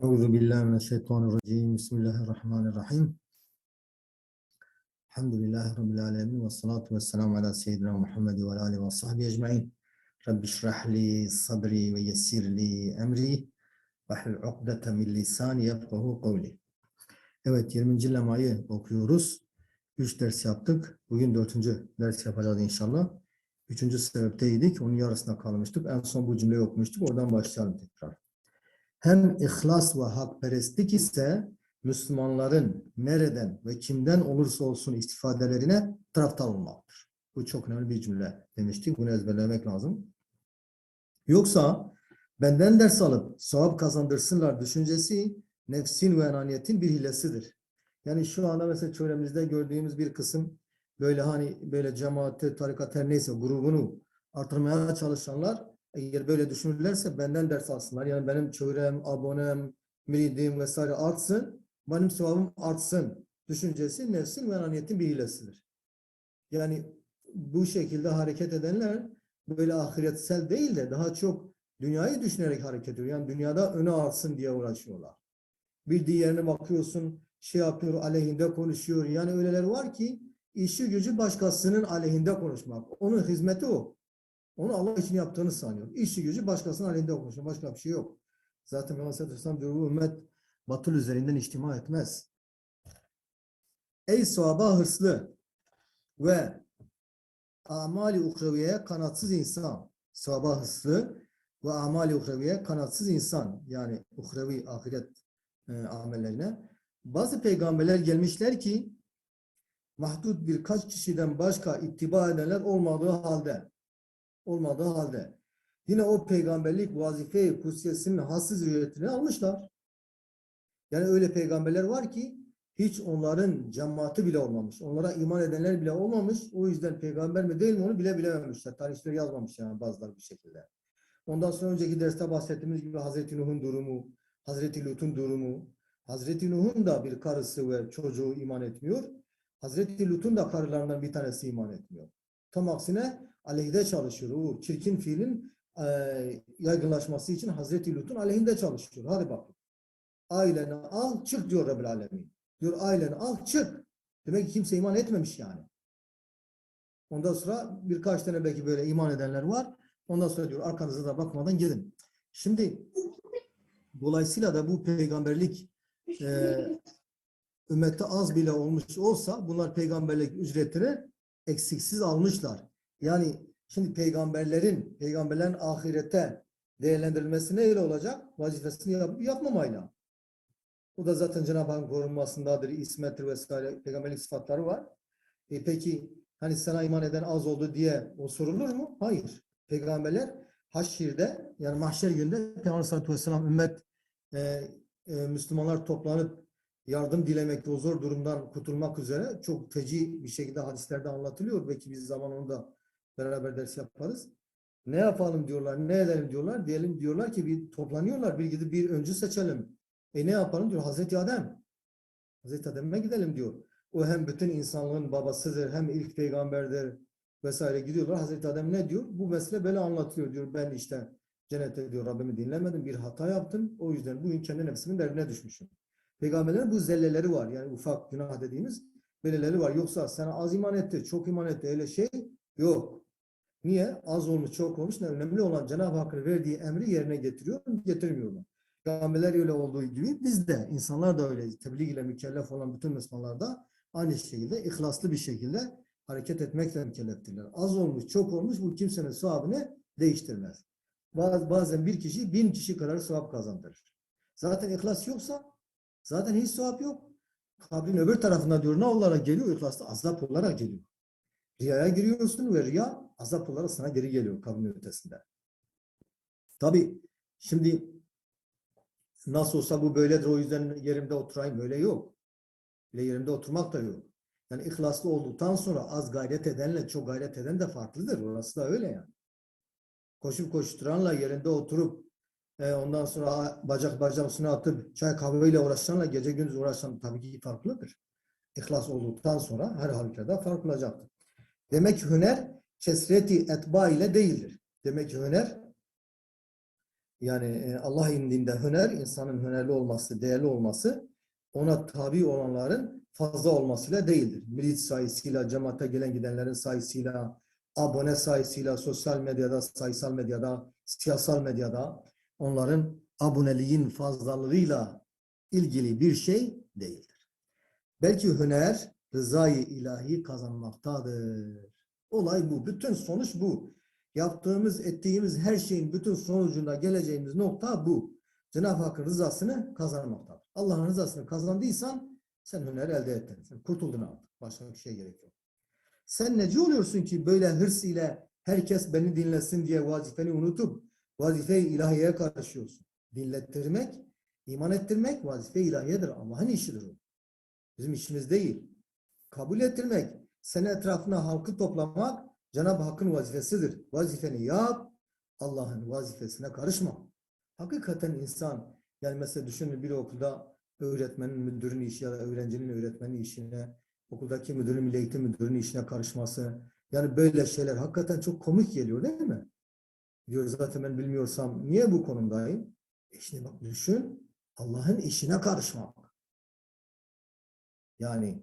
Euzu billahi mineşşeytanirracim. Bismillahirrahmanirrahim. Elhamdülillahi rabbil alamin ve salatu vesselamu ala seyyidina Muhammed ve alihi ve sahbihi ecmaîn. Rabbi şrah li sadri ve yessir li emri ve hlul ukdeten min lisani yefkahu kavli. Evet 20. lemayı okuyoruz. 3 ders yaptık. Bugün 4. ders yapacağız inşallah. 3. sebepteydik. Onun yarısına kalmıştık. En son bu cümleyi okumuştuk. Oradan başlayalım tekrar. Hem ihlas ve hakperestlik ise Müslümanların nereden ve kimden olursa olsun istifadelerine taraftar olmalıdır. Bu çok önemli bir cümle demiştik. Bunu ezberlemek lazım. Yoksa benden ders alıp sevap kazandırsınlar düşüncesi nefsin ve enaniyetin bir hilesidir. Yani şu anda mesela çevremizde gördüğümüz bir kısım böyle hani böyle cemaati, tarikat her neyse grubunu artırmaya çalışanlar eğer böyle düşünürlerse benden ders alsınlar. Yani benim çevrem, abonem, miridim vesaire artsın. Benim sevabım artsın. Düşüncesi nefsin ve enaniyetin bir hilesidir. Yani bu şekilde hareket edenler böyle ahiretsel değil de daha çok dünyayı düşünerek hareket ediyor. Yani dünyada öne artsın diye uğraşıyorlar. Bir diğerine bakıyorsun şey yapıyor aleyhinde konuşuyor. Yani öyleler var ki işi gücü başkasının aleyhinde konuşmak. Onun hizmeti o. Onu Allah için yaptığını sanıyor. İşi gücü başkasının aleyhinde konuşuyor. Başka bir şey yok. Zaten Mehmet Aleyhisselam diyor bu ümmet batıl üzerinden içtima etmez. Ey sevaba hırslı ve amali ukreviye kanatsız insan. Sevaba hırslı ve amali ukreviye kanatsız insan. Yani ukrevi ahiret e, amellerine. Bazı peygamberler gelmişler ki mahdut birkaç kişiden başka ittiba edenler olmadığı halde olmadığı halde yine o peygamberlik vazife-i kutsiyesinin hassız ücretini almışlar. Yani öyle peygamberler var ki hiç onların cemaati bile olmamış. Onlara iman edenler bile olmamış. O yüzden peygamber mi değil mi onu bile bilememişler. Tarihçileri yazmamış yani bazıları bir şekilde. Ondan sonra önceki derste bahsettiğimiz gibi Hazreti Nuh'un durumu, Hazreti Lut'un durumu, Hazreti Nuh'un da bir karısı ve çocuğu iman etmiyor. Hazreti Lut'un da karılarından bir tanesi iman etmiyor. Tam aksine aleyhide çalışıyor. O çirkin fiilin e, yaygınlaşması için Hazreti Lut'un aleyhinde çalışıyor. Hadi bakın. Aileni al çık diyor Rabbil Alemin. Diyor aileni al çık. Demek ki kimse iman etmemiş yani. Ondan sonra birkaç tane belki böyle iman edenler var. Ondan sonra diyor arkanıza da bakmadan gidin. Şimdi dolayısıyla da bu peygamberlik e, ümmette az bile olmuş olsa bunlar peygamberlik ücretini eksiksiz almışlar. Yani şimdi peygamberlerin, peygamberlerin ahirete değerlendirilmesi neyle olacak? Vazifesini yap yapmamayla. Bu da zaten Cenab-ı Hakk'ın korunmasındadır, ismettir vesaire peygamberlik sıfatları var. E peki hani sana iman eden az oldu diye o sorulur mu? Hayır. Peygamberler haşirde yani mahşer günde Peygamber Aleyhisselatü Vesselam ümmet e, e, Müslümanlar toplanıp yardım dilemek o zor durumdan kurtulmak üzere çok feci bir şekilde hadislerde anlatılıyor. Belki biz zaman onu da beraber ders yaparız. Ne yapalım diyorlar, ne edelim diyorlar. Diyelim diyorlar ki bir toplanıyorlar, bir gidip bir öncü seçelim. E ne yapalım diyor Hazreti Adem. Hazreti Adem'e gidelim diyor. O hem bütün insanlığın babasıdır, hem ilk peygamberdir vesaire gidiyorlar. Hazreti Adem ne diyor? Bu mesele böyle anlatıyor diyor. Ben işte cennette diyor Rabbimi dinlemedim, bir hata yaptım. O yüzden bugün kendi nefsimin derdine düşmüşüm. Peygamberlerin bu zelleleri var. Yani ufak günah dediğimiz beleleri var. Yoksa sana az iman etti, çok iman etti öyle şey yok. Niye? Az olmuş, çok olmuş. Ne önemli olan Cenab-ı Hakk'ın verdiği emri yerine getiriyor, getirmiyorlar. Peygamberler öyle olduğu gibi biz de, insanlar da öyle. Tebliğ ile mükellef olan bütün Müslümanlar da aynı şekilde ihlaslı bir şekilde hareket etmekle mükelleftirler. Az olmuş, çok olmuş bu kimsenin sevabını değiştirmez. Bazen bir kişi bin kişi kadar sevap kazandırır. Zaten ihlas yoksa Zaten hiç sevap yok. Kabrin öbür tarafında diyor ne olarak geliyor? İhlasta azap olarak geliyor. Riyaya giriyorsun ve riya azap olarak sana geri geliyor kabrin ötesinde. Tabi şimdi nasıl olsa bu böyledir o yüzden yerimde oturayım böyle yok. Bile yerimde oturmak da yok. Yani ihlaslı olduktan sonra az gayret edenle çok gayret eden de farklıdır. Orası da öyle yani. Koşup koşturanla yerinde oturup e, ondan sonra bacak bacak üstüne atıp çay kahveyle uğraşanla gece gündüz uğraşan tabii ki farklıdır. İhlas olduktan sonra her halükarda farklı olacaktır. Demek ki hüner kesreti etba ile değildir. Demek ki hüner Yani e, Allah indinde hüner, insanın hünerli olması, değerli olması ona tabi olanların fazla olmasıyla değildir. Milit sayısıyla, cemaate gelen gidenlerin sayısıyla, abone sayısıyla, sosyal medyada, sayısal medyada, siyasal medyada onların aboneliğin fazlalığıyla ilgili bir şey değildir. Belki hüner rızayı ilahi kazanmaktadır. Olay bu. Bütün sonuç bu. Yaptığımız, ettiğimiz her şeyin bütün sonucunda geleceğimiz nokta bu. Cenab-ı Hakk'ın rızasını kazanmaktadır. Allah'ın rızasını kazandıysan sen hüner elde ettin. Sen kurtuldun artık. Başka bir şey gerek yok. Sen neci oluyorsun ki böyle hırs ile herkes beni dinlesin diye vazifeni unutup vazife-i ilahiyeye karışıyorsun. Dinlettirmek, iman ettirmek vazife-i ilahiyedir. Allah'ın işidir o. Bizim işimiz değil. Kabul ettirmek, senin etrafına halkı toplamak Cenab-ı Hakk'ın vazifesidir. Vazifeni yap, Allah'ın vazifesine karışma. Hakikaten insan, yani mesela düşünün bir okulda öğretmenin, müdürün işi ya da öğrencinin öğretmenin işine, okuldaki müdürün, milli eğitim müdürünün işine karışması. Yani böyle şeyler hakikaten çok komik geliyor değil mi? Diyor zaten ben bilmiyorsam niye bu konumdayım? E şimdi bak düşün, Allah'ın işine karışmak. Yani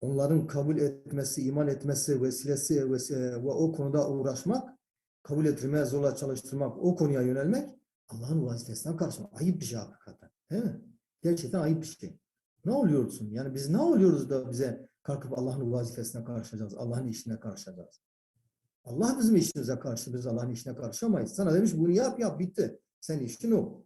onların kabul etmesi, iman etmesi vesilesi ve, ve o konuda uğraşmak, kabul ettirmeye zorla çalıştırmak, o konuya yönelmek Allah'ın vazifesine karışmak. Ayıp bir şey hakikaten. Değil mi? Gerçekten ayıp bir şey. Ne oluyorsun? Yani biz ne oluyoruz da bize kalkıp Allah'ın vazifesine karışacağız, Allah'ın işine karışacağız. Allah bizim işimize karşı, biz Allah'ın işine karışamayız. Sana demiş bunu yap yap bitti. Sen işin o.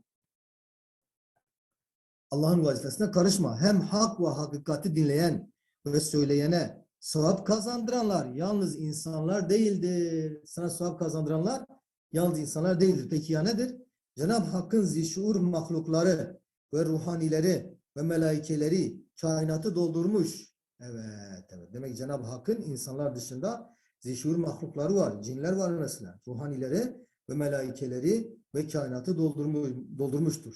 Allah'ın vazifesine karışma. Hem hak ve hakikati dinleyen ve söyleyene sevap kazandıranlar yalnız insanlar değildir. Sana sevap kazandıranlar yalnız insanlar değildir. Peki ya nedir? Cenab-ı Hakk'ın zişur mahlukları ve ruhanileri ve melaikeleri kainatı doldurmuş. Evet, evet. Demek Cenab-ı Hakk'ın insanlar dışında zişur mahlukları var. Cinler var mesela. Ruhanileri ve melaikeleri ve kainatı doldurmuş, doldurmuştur.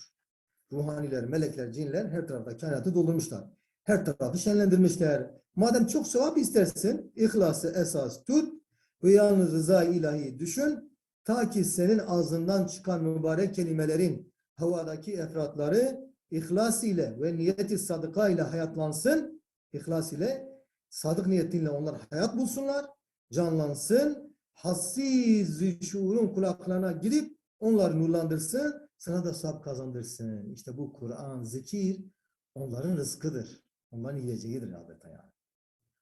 Ruhaniler, melekler, cinler her tarafta kainatı doldurmuşlar. Her tarafı şenlendirmişler. Madem çok sevap istersin, ihlası esas tut ve yalnız rıza ilahi düşün. Ta ki senin ağzından çıkan mübarek kelimelerin havadaki efratları ihlas ile ve niyeti sadıka ile hayatlansın. İhlas ile sadık niyetinle onlar hayat bulsunlar, canlansın. Hassiz şuurun kulaklarına girip onları nurlandırsın, sana da sevap kazandırsın. İşte bu Kur'an, zikir onların rızkıdır. Onların yiyeceğidir adeta yani.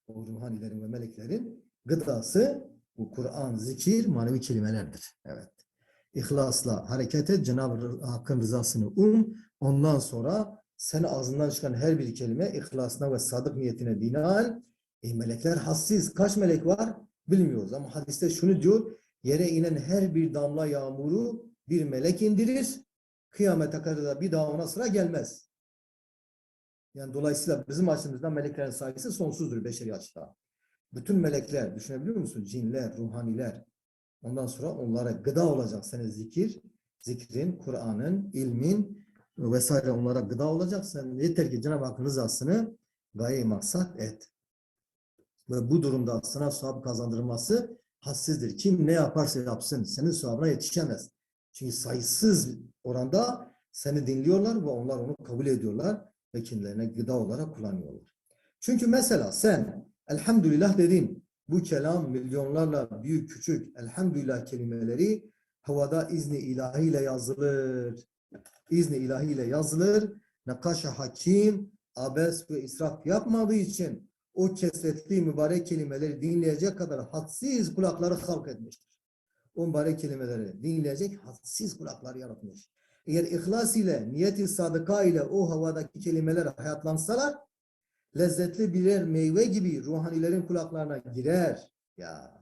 O ruhanilerin ve meleklerin gıdası bu Kur'an, zikir, manevi kelimelerdir. Evet. İhlasla hareket et, Cenab-ı Hakk'ın rızasını um. Ondan sonra sen ağzından çıkan her bir kelime ihlasına ve sadık niyetine binaen e, melekler hassiz. Kaç melek var? Bilmiyoruz ama hadiste şunu diyor. Yere inen her bir damla yağmuru bir melek indirir. Kıyamete kadar da bir daha ona sıra gelmez. Yani dolayısıyla bizim açımızdan meleklerin sayısı sonsuzdur beşeri açıdan. Bütün melekler düşünebiliyor musun? Cinler, ruhaniler. Ondan sonra onlara gıda olacak senin zikir. Zikrin, Kur'an'ın, ilmin vesaire onlara gıda olacak. Sen yeter ki Cenab-ı Hakk'ın rızasını gaye maksat et. Ve bu durumda sana sevap kazandırılması hassizdir. Kim ne yaparsa yapsın senin sevabına yetişemez. Çünkü sayısız oranda seni dinliyorlar ve onlar onu kabul ediyorlar ve kendilerine gıda olarak kullanıyorlar. Çünkü mesela sen elhamdülillah dedin. Bu kelam milyonlarla büyük küçük elhamdülillah kelimeleri havada izni ilahiyle yazılır. İzni ilahiyle yazılır. Nakaşa hakim abes ve israf yapmadığı için o kesretli mübarek kelimeleri dinleyecek kadar hadsiz kulakları halk etmiştir. O mübarek kelimeleri dinleyecek hadsiz kulakları yaratmış. Eğer ihlas ile, niyet-i sadıka ile o havadaki kelimeler hayatlansalar, lezzetli birer meyve gibi ruhanilerin kulaklarına girer. Ya.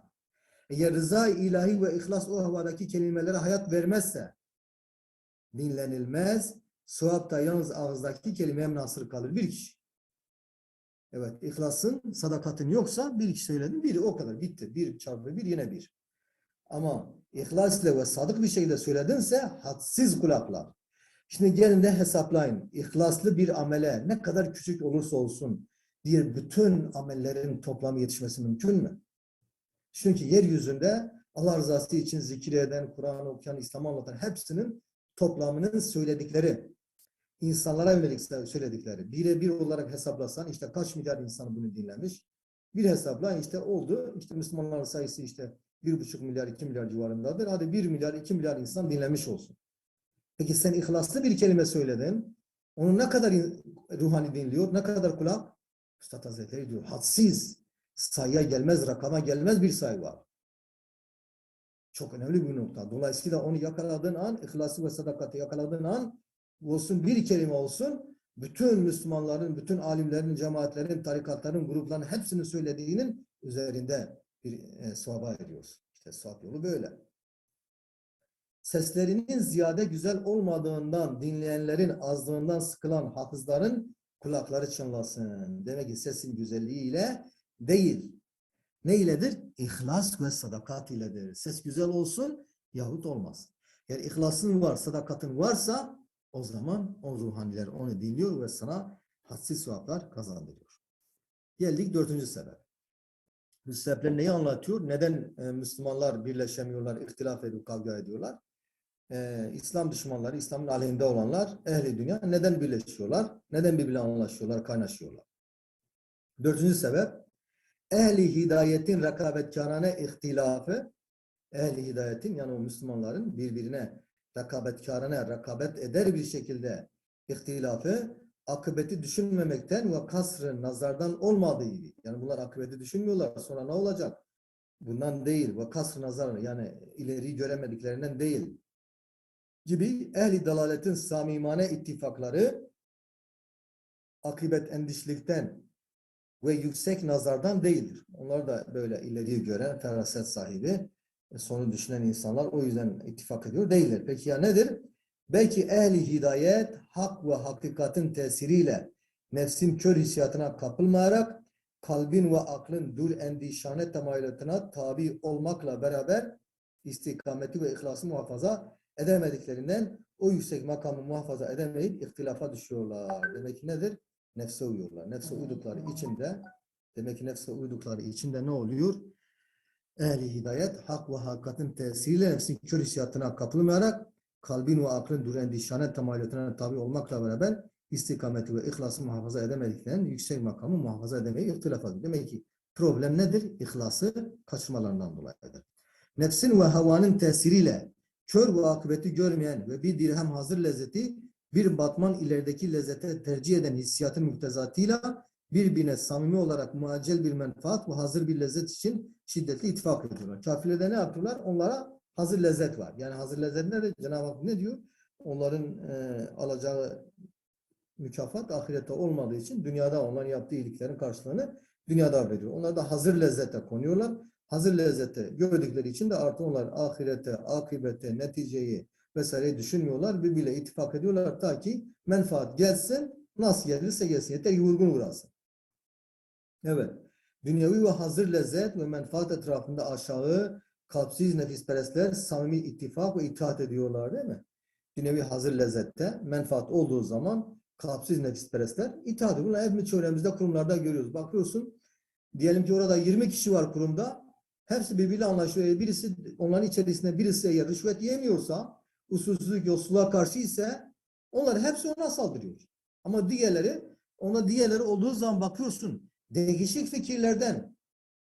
Eğer rıza ilahi ve ihlas o havadaki kelimelere hayat vermezse, dinlenilmez, sevap da yalnız ağızdaki kelimeye münasır kalır. Bir kişi. Evet, ihlasın, sadakatın yoksa bir kişi söyledin, biri o kadar bitti. Bir çarpı bir yine bir. Ama ihlasla ve sadık bir şekilde söyledinse hadsiz kulaklar. Şimdi gelin de hesaplayın. İhlaslı bir amele ne kadar küçük olursa olsun diğer bütün amellerin toplamı yetişmesi mümkün mü? Çünkü yeryüzünde Allah rızası için zikir eden, Kur'an okuyan, İslam'ı anlatan hepsinin toplamının söyledikleri, insanlara yönelik söyledikleri. Birebir olarak hesaplasan işte kaç milyar insan bunu dinlemiş. Bir hesapla işte oldu. İşte Müslümanların sayısı işte bir buçuk milyar, iki milyar civarındadır. Hadi bir milyar, iki milyar insan dinlemiş olsun. Peki sen ihlaslı bir kelime söyledin. Onu ne kadar ruhani dinliyor, ne kadar kulak? Üstad Hazretleri diyor, hadsiz, sayıya gelmez, rakama gelmez bir sayı var. Çok önemli bir nokta. Dolayısıyla onu yakaladığın an, ihlası ve sadakati yakaladığın an, olsun bir kelime olsun, bütün Müslümanların, bütün alimlerin, cemaatlerin, tarikatların, grupların hepsinin söylediğinin üzerinde bir e, sevaba eriyorsun. İşte sevap yolu böyle. Seslerinin ziyade güzel olmadığından, dinleyenlerin azlığından sıkılan hafızların kulakları çınlasın. Demek ki sesin güzelliğiyle değil. Ne iledir? İhlas ve sadakat iledir. Ses güzel olsun yahut olmaz. Eğer ihlasın var, sadakatın varsa o zaman o ruhaniler onu dinliyor ve sana hadsiz sevaplar kazandırıyor. Geldik dördüncü sebep. Bu sebepler neyi anlatıyor? Neden e, Müslümanlar birleşemiyorlar, ihtilaf edip kavga ediyorlar? E, İslam düşmanları, İslam'ın aleyhinde olanlar, ehli dünya neden birleşiyorlar? Neden birbirine anlaşıyorlar, kaynaşıyorlar? Dördüncü sebep, ehli hidayetin rekabetkârane ihtilafı, ehli hidayetin yani o Müslümanların birbirine rekabetkârane, rekabet eder bir şekilde ihtilafı, akıbeti düşünmemekten ve kasrı nazardan olmadığı gibi. Yani bunlar akıbeti düşünmüyorlar. Sonra ne olacak? Bundan değil. Ve kasrı nazar yani ileri göremediklerinden değil. Gibi ehli dalaletin samimane ittifakları akıbet endişlikten ve yüksek nazardan değildir. Onlar da böyle ileriyi gören, feraset sahibi, e, sonu düşünen insanlar o yüzden ittifak ediyor değiller. Peki ya nedir? Belki ehli hidayet hak ve hakikatin tesiriyle nefsin kör hissiyatına kapılmayarak kalbin ve aklın dur endişane temayülatına tabi olmakla beraber istikameti ve ihlası muhafaza edemediklerinden o yüksek makamı muhafaza edemeyip ihtilafa düşüyorlar. Demek ki nedir? Nefse uyuyorlar. Nefse uydukları içinde demek ki nefse uydukları içinde ne oluyor? Ehli hidayet hak ve hakikatin tesiriyle nefsin kör hissiyatına kapılmayarak kalbin ve aklın dur endişane temayülatına tabi olmakla beraber istikameti ve ihlası muhafaza edemediklerinin yüksek makamı muhafaza edemeyip ihtilafa düşüyor. Demek ki problem nedir? İhlası kaçırmalarından dolayıdır. Nefsin ve havanın tesiriyle kör ve akıbeti görmeyen ve bir dirhem hazır lezzeti bir batman ilerideki lezzete tercih eden hissiyatın müktezatıyla birbirine samimi olarak muaccel bir menfaat ve hazır bir lezzet için şiddetli ittifak ediyorlar. Kafirlerde ne yapıyorlar? Onlara hazır lezzet var. Yani hazır lezzet nedir? Cenab-ı Hak ne diyor? Onların e, alacağı mükafat ahirette olmadığı için dünyada onların yaptığı iyiliklerin karşılığını dünyada veriyor. Onlar da hazır lezzete konuyorlar. Hazır lezzete gördükleri için de artık onlar ahirete, akibete, neticeyi vesaire düşünmüyorlar. Birbiriyle ittifak ediyorlar ta ki menfaat gelsin, nasıl gelirse gelsin. Yeter yorgun uğrasın. Evet. Dünyevi ve hazır lezzet ve menfaat etrafında aşağı, kalpsiz nefisperestler samimi ittifak ve itaat ediyorlar değil mi? Dünyevi hazır lezzette menfaat olduğu zaman kalpsiz nefisperestler itaat ediyor. Bunu hepimiz çevremizde, kurumlarda görüyoruz. Bakıyorsun, diyelim ki orada 20 kişi var kurumda. Hepsi birbiriyle anlaşıyor. E, Birisi onların içerisinde birisi eğer rüşvet yemiyorsa, usulsüzlük, yolsuzluğa karşı ise onlar hepsi ona saldırıyor. Ama diğerleri, ona diğerleri olduğu zaman bakıyorsun değişik fikirlerden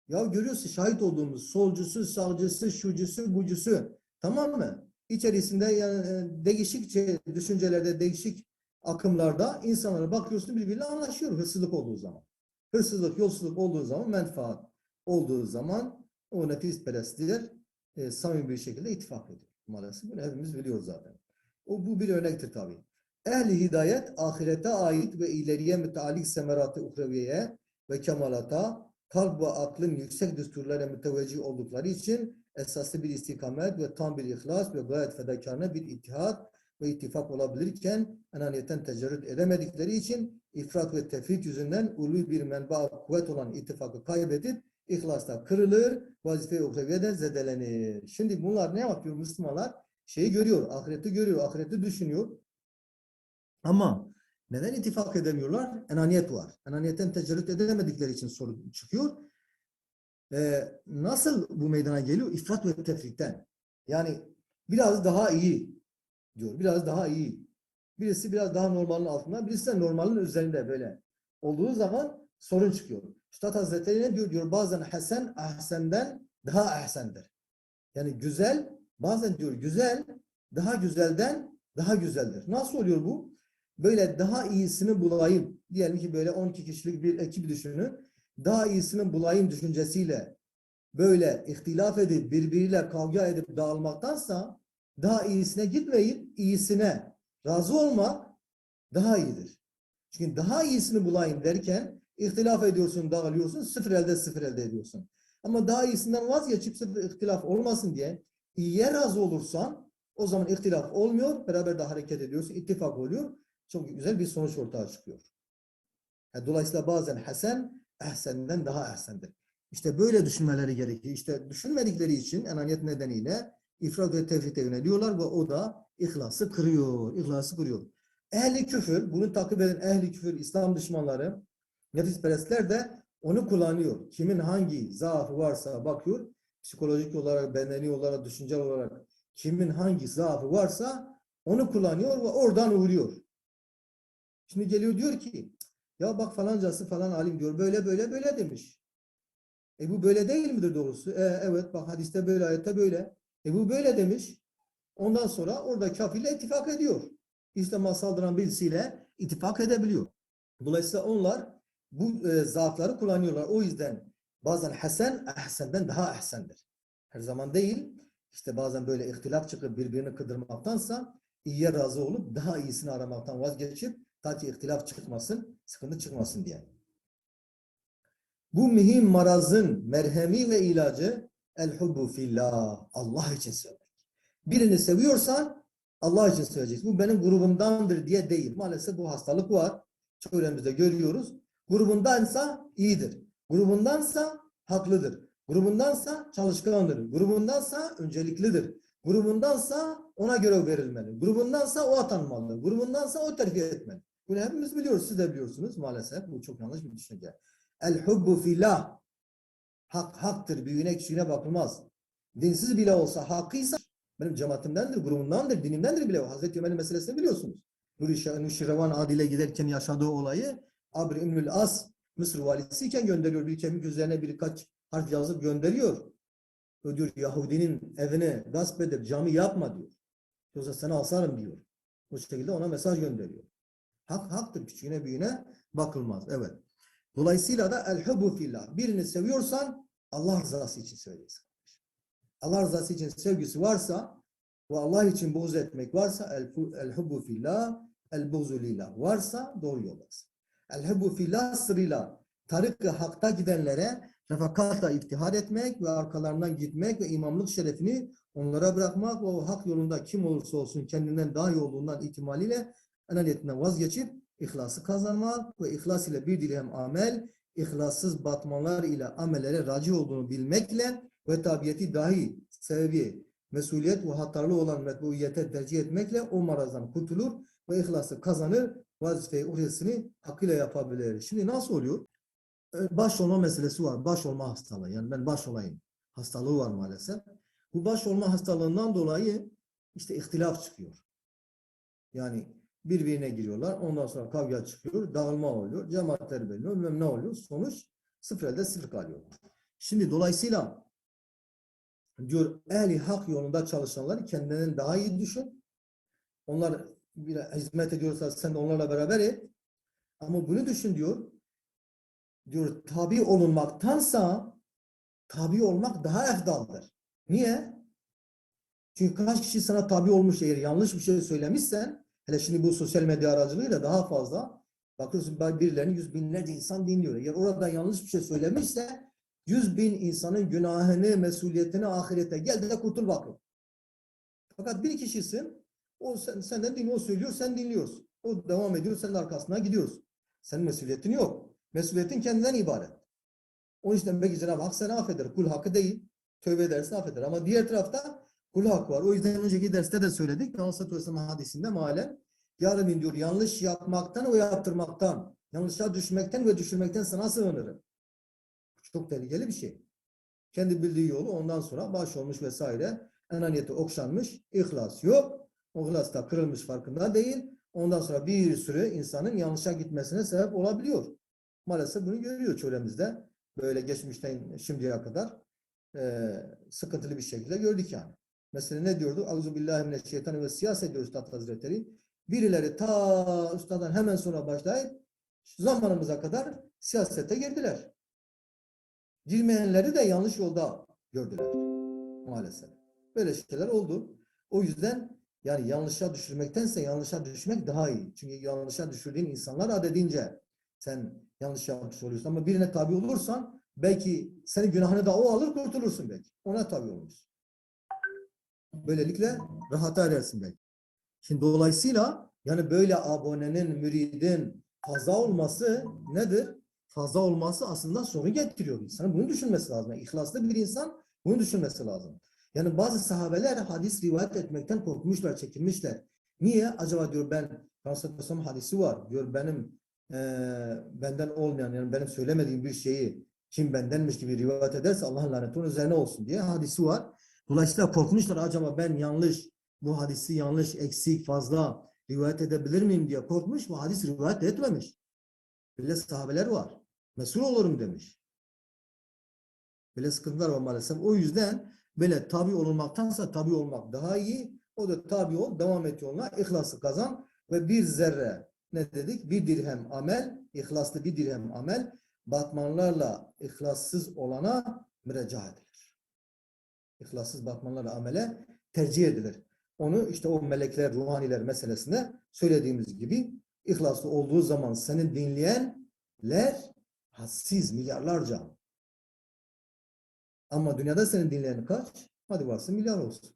ya görüyorsun şahit olduğumuz solcusu, sağcısı, şucusu, bucusu tamam mı? İçerisinde yani e, değişik şey- düşüncelerde, değişik akımlarda insanlara bakıyorsun birbiriyle anlaşıyor hırsızlık olduğu zaman. Hırsızlık, yolsuzluk olduğu zaman, menfaat olduğu zaman o nefisperestler e, samimi bir şekilde ittifak ediyor. Maalesef bunu hepimiz biliyoruz zaten. O bu bir örnektir tabii. Ehli hidayet ahirete ait ve ileriye müteallik semerat-ı uhreviye ve kemalata kalp ve aklın yüksek düsturlara müteveccih oldukları için esaslı bir istikamet ve tam bir ihlas ve gayet fedakarına bir ittihat ve ittifak olabilirken enaniyetten tecerrüt edemedikleri için ifrat ve tefrit yüzünden ulu bir menba kuvvet olan ittifakı kaybedip ihlasta kırılır, vazife-i uhreviyede zedelenir. Şimdi bunlar ne yapıyor Müslümanlar? Şeyi görüyor, ahireti görüyor, ahireti düşünüyor. Ama neden ittifak edemiyorlar? Enaniyet var. Enaniyetten tecerrüt edemedikleri için sorun çıkıyor. e, nasıl bu meydana geliyor? İfrat ve tefritten. Yani biraz daha iyi diyor. Biraz daha iyi. Birisi biraz daha normalin altında, birisi de normalin üzerinde böyle olduğu zaman sorun çıkıyor. Üstad Hazretleri ne diyor? Diyor bazen hasen ahsenden daha ahsendir. Yani güzel bazen diyor güzel daha güzelden daha güzeldir. Nasıl oluyor bu? Böyle daha iyisini bulayım. Diyelim ki böyle 12 kişilik bir ekip düşünün. Daha iyisini bulayım düşüncesiyle böyle ihtilaf edip birbiriyle kavga edip dağılmaktansa daha iyisine gitmeyip iyisine razı olmak daha iyidir. Çünkü daha iyisini bulayım derken ihtilaf ediyorsun, dağılıyorsun, sıfır elde sıfır elde ediyorsun. Ama daha iyisinden vazgeçip sıfır ihtilaf olmasın diye iyiye razı olursan o zaman ihtilaf olmuyor, beraber de hareket ediyorsun, ittifak oluyor. Çok güzel bir sonuç ortaya çıkıyor. Yani Dolayısıyla bazen hasen, ehsenden daha ehsendir. İşte böyle düşünmeleri gerekiyor. İşte düşünmedikleri için enaniyet nedeniyle ifrat ve tefrite yöneliyorlar ve o da ihlası kırıyor. İhlası kırıyor. Ehli küfür, bunu takip eden ehli küfür, İslam düşmanları, nefisperestler de onu kullanıyor. Kimin hangi zaafı varsa bakıyor, psikolojik olarak, bedeni olarak, düşüncel olarak kimin hangi zaafı varsa onu kullanıyor ve oradan uğruyor. Şimdi geliyor diyor ki, ya bak falancası falan alim diyor, böyle böyle böyle demiş. E bu böyle değil midir doğrusu? E, evet bak hadiste böyle, ayette böyle. E bu böyle demiş. Ondan sonra orada kafirle ittifak ediyor. İslam'a saldıran birisiyle ittifak edebiliyor. Dolayısıyla onlar bu e, zaafları kullanıyorlar. O yüzden bazen hasen ahsenden daha ahsendir. Her zaman değil. İşte bazen böyle ihtilaf çıkıp birbirini kıdırmaktansa iyiye razı olup daha iyisini aramaktan vazgeçip ta ki ihtilaf çıkmasın, sıkıntı çıkmasın diye. Bu mühim marazın merhemi ve ilacı el hubbu fillah. Allah için sevmek. Birini seviyorsan Allah için söyleyeceksin. Bu benim grubumdandır diye değil. Maalesef bu hastalık var. Çevremizde görüyoruz. Grubundansa iyidir. Grubundansa haklıdır. Grubundansa çalışkandır. Grubundansa önceliklidir. Grubundansa ona görev verilmeli. Grubundansa o atanmalı. Grubundansa o terfi etmeli. Bunu hepimiz biliyoruz. Siz de biliyorsunuz maalesef. Bu çok yanlış bir düşünce. El hubbu fillah. Hak haktır. Büyüğüne küçüğüne bakılmaz. Dinsiz bile olsa hakkıysa benim cemaatimdendir, grubumdandır, dinimdendir bile. Hazreti Ömer'in meselesini biliyorsunuz. Nuri Nuşirevan adıyla giderken yaşadığı olayı Abr İbnül As Mısır valisiyken gönderiyor. Bir kemik üzerine birkaç harf yazıp gönderiyor. O diyor Yahudinin evine gasp edip cami yapma diyor. Yoksa seni asarım diyor. Bu şekilde ona mesaj gönderiyor. Hak haktır. Küçüğüne büyüğüne bakılmaz. Evet. Dolayısıyla da el hubbu fillah. Birini seviyorsan Allah rızası için söyleyeceksin. Allah rızası için sevgisi varsa ve Allah için buğz etmek varsa el, hubbu fillah el buğzu lillah varsa doğru yoldasın. El hubbu fillah sırrıyla tarık-ı hakta gidenlere refakatla iftihar etmek ve arkalarından gitmek ve imamlık şerefini onlara bırakmak ve o hak yolunda kim olursa olsun kendinden daha iyi olduğundan ihtimaliyle enaniyetinden vazgeçip ihlası kazanmak ve ihlas ile bir dilhem amel, ihlassız batmalar ile amellere raci olduğunu bilmekle ve tabiyeti dahi sebebi, mesuliyet ve hatarlı olan metbuiyete tercih etmekle o marazdan kurtulur ve ihlası kazanır, vazife-i uhresini hakkıyla yapabilir. Şimdi nasıl oluyor? Ee, Baş olma meselesi var. Baş olma hastalığı. Yani ben baş olayım. Hastalığı var maalesef. Bu baş olma hastalığından dolayı işte ihtilaf çıkıyor. Yani birbirine giriyorlar. Ondan sonra kavga çıkıyor. Dağılma oluyor. Cemaatler belirliyor. Bilmem ne oluyor. Sonuç sıfır elde sıfır kalıyor. Şimdi dolayısıyla diyor ehli hak yolunda çalışanları kendinden daha iyi düşün. Onlar bir hizmet ediyorsa sen de onlarla beraber et. Ama bunu düşün diyor. Diyor tabi olunmaktansa tabi olmak daha efdaldır. Niye? Çünkü kaç kişi sana tabi olmuş eğer yanlış bir şey söylemişsen hele şimdi bu sosyal medya aracılığıyla daha fazla bakıyorsun birilerini yüz binlerce insan dinliyor. Eğer orada yanlış bir şey söylemişse yüz bin insanın günahını, mesuliyetini ahirette gel de kurtul bakın. Fakat bir kişisin, o sen, senden dinliyor, o söylüyor, sen dinliyorsun. O devam ediyor, sen de arkasından gidiyorsun. Senin mesuliyetin yok. Mesuliyetin kendinden ibaret. O yüzden belki Cenab-ı Hak seni affeder. Kul hakkı değil. Tövbe ederse affeder. Ama diğer tarafta kul hakkı var. O yüzden önceki derste de söyledik. Aleyhisselatü Vesselam hadisinde malen Ya Rabbi diyor yanlış yapmaktan ve yaptırmaktan, yanlışa düşmekten ve düşürmekten sana sığınırım. Çok tehlikeli bir şey. Kendi bildiği yolu ondan sonra baş olmuş vesaire. Enaniyeti okşanmış. ihlas yok. O ihlas da kırılmış farkında değil. Ondan sonra bir sürü insanın yanlışa gitmesine sebep olabiliyor. Maalesef bunu görüyor çevremizde. Böyle geçmişten şimdiye kadar eee, sıkıntılı bir şekilde gördük yani. Mesela ne diyordu? Euzubillahimineşşeytanirracim ve siyaset diyor Üstad Hazretleri. Birileri ta Üstad'dan hemen sonra başlayıp zamanımıza kadar siyasete girdiler. Girmeyenleri de yanlış yolda gördüler. Maalesef. Böyle şeyler oldu. O yüzden yani yanlışa düşürmektense yanlışa düşmek daha iyi. Çünkü yanlışa düşürdüğün insanlar adedince sen yanlış yapmış oluyorsun. Ama birine tabi olursan belki senin günahını da o alır kurtulursun belki. Ona tabi olursun. Böylelikle rahata erersin belki. Şimdi dolayısıyla yani böyle abonenin, müridin fazla olması nedir? Fazla olması aslında sorun getiriyor insana. Bunu düşünmesi lazım. Yani ihlaslı bir insan bunu düşünmesi lazım. Yani bazı sahabeler hadis rivayet etmekten korkmuşlar, çekinmişler. Niye? Acaba diyor ben Resulullah hadisi var. Diyor benim eee, benden olmayan yani benim söylemediğim bir şeyi kim bendenmiş gibi rivayet ederse Allah'ın laneti onun üzerine olsun diye hadisi var. Dolayısıyla korkmuşlar acaba ben yanlış bu hadisi yanlış, eksik, fazla rivayet edebilir miyim diye korkmuş. Bu hadis rivayet etmemiş. Böyle sahabeler var. Mesul olurum demiş. Böyle sıkıntılar var maalesef. O yüzden böyle tabi olunmaktansa tabi olmak daha iyi. O da tabi ol, devam et yoluna, ihlası kazan ve bir zerre ne dedik? Bir dirhem amel, ihlaslı bir dirhem amel, batmanlarla ihlassız olana müreca edilir. İhlassız batmanlarla amele tercih edilir. Onu işte o melekler, ruhaniler meselesinde söylediğimiz gibi ihlaslı olduğu zaman senin dinleyenler hassiz milyarlarca. Ama dünyada senin dinleyen kaç? Hadi varsın milyar olsun.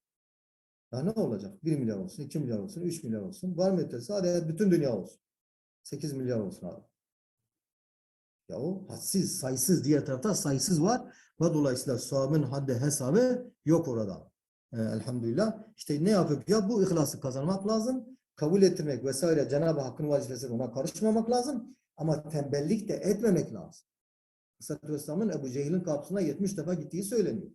Ya ne olacak? 1 milyar olsun, 2 milyar olsun, 3 milyar olsun. Var mı ötesi? Hadi bütün dünya olsun. 8 milyar olsun abi. Ya o hadsiz, sayısız. Diğer tarafta sayısız var. Ve dolayısıyla sahabın haddi hesabı yok orada. Ee, elhamdülillah. İşte ne yapıp ya bu ihlası kazanmak lazım. Kabul ettirmek vesaire Cenab-ı Hakk'ın vazifesi ona karışmamak lazım. Ama tembellik de etmemek lazım. Aleyhisselatü Vesselam'ın Ebu Cehil'in kapısına 70 defa gittiği söyleniyor.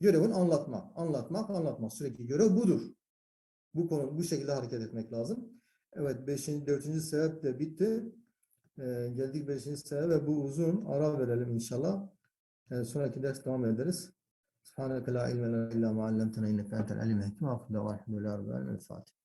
Görevin anlatmak, anlatmak, anlatmak. Sürekli görev budur. Bu konu bu şekilde hareket etmek lazım. Evet 5. 4. sebep de bitti. Ee, geldik 5. sebep ve bu uzun ara verelim inşallah. Ee, sonraki ders devam ederiz. Subhaneke la ilme lena illa ma allamtena inneke entel alimul hakim. Ve alhamdülillahi rabbil alemin. El Fatiha.